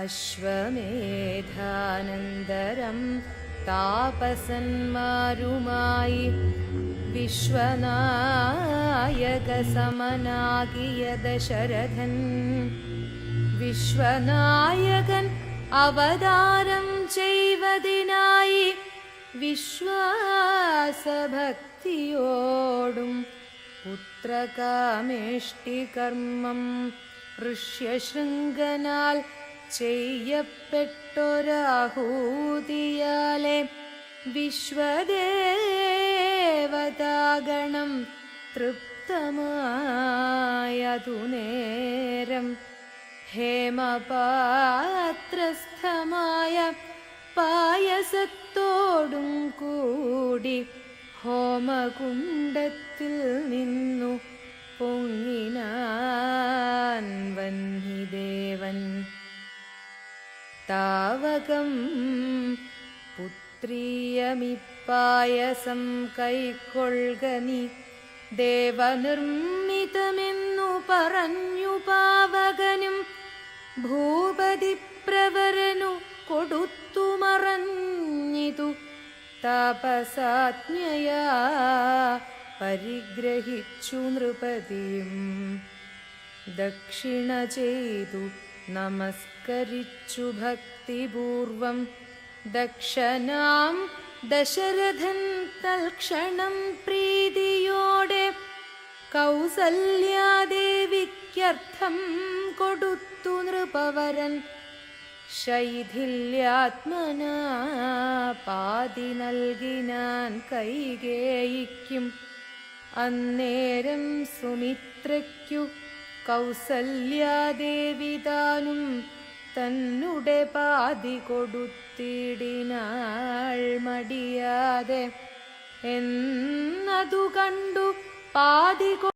अश्वमेधानन्दरं तापसन्मारुमायि विश्वनायकसमनागियदशरथन् विश्वनायकन् अवतारं चैव दिनायि विश्वासभक्तियोडुं पुत्रकामेष्टिकर्मं ऋष्यशृङ्गनाल् ചെയ്യപ്പെട്ടൊരാഹൂതിയാലെ വിശ്വദേവതാഗണം തൃപ്തമായതു നേരം. ഹേമപാത്രസ്ഥമായ പായസത്തോടും കൂടി ഹോമകുണ്ടത്തിൽ നിന്നു പൊങ്ങിനാൻ താവകം. പുത്രീയമിപ്പായസം കൈക്കൊള്ളുക നീ. ദേവനിർമ്മിതമെന്നു പറഞ്ഞു പാവകനും ഭൂപതി പ്രവരനു കൊടുത്തു മറഞ്ഞിതു താപസാജ്ഞയാ പരിഗ്രഹിച്ചു നൃപതിയും ദക്ഷിണ ചെയ്തു. നമസ്കരിച്ചു ഭക്തിപൂർവം. ദക്ഷനാം ദശരഥൻ തൽക്ഷണം പ്രീതിയോടെ കൗസല്യാദേവിക്കർത്ഥം കൊടുത്തു നൃപവരൻ. ശൈഥില്യാത്മന പാതി നൽകിനാൻ കൈകേയിക്കും. അന്നേരം സുമിത്രയ്ക്കു കൗസല്യാദേവിതാനും തന്നുടെ പാതി കൊടുത്തിടിനാൾ മടിയാതെ എന്നതു കണ്ടു പാതി